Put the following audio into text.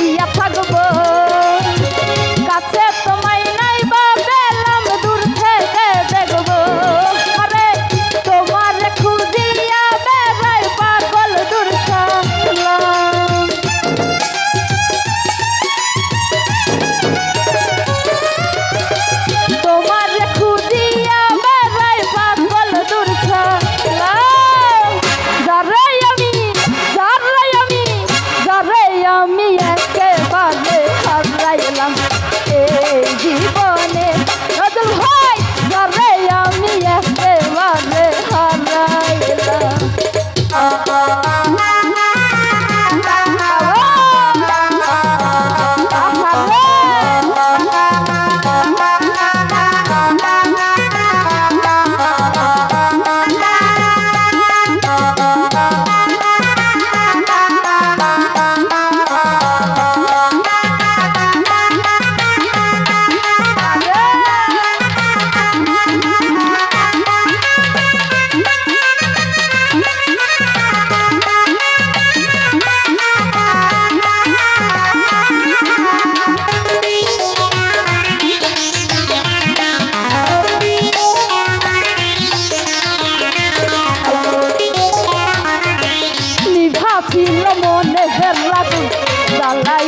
e apaga o Meher রাখুন জ্বালা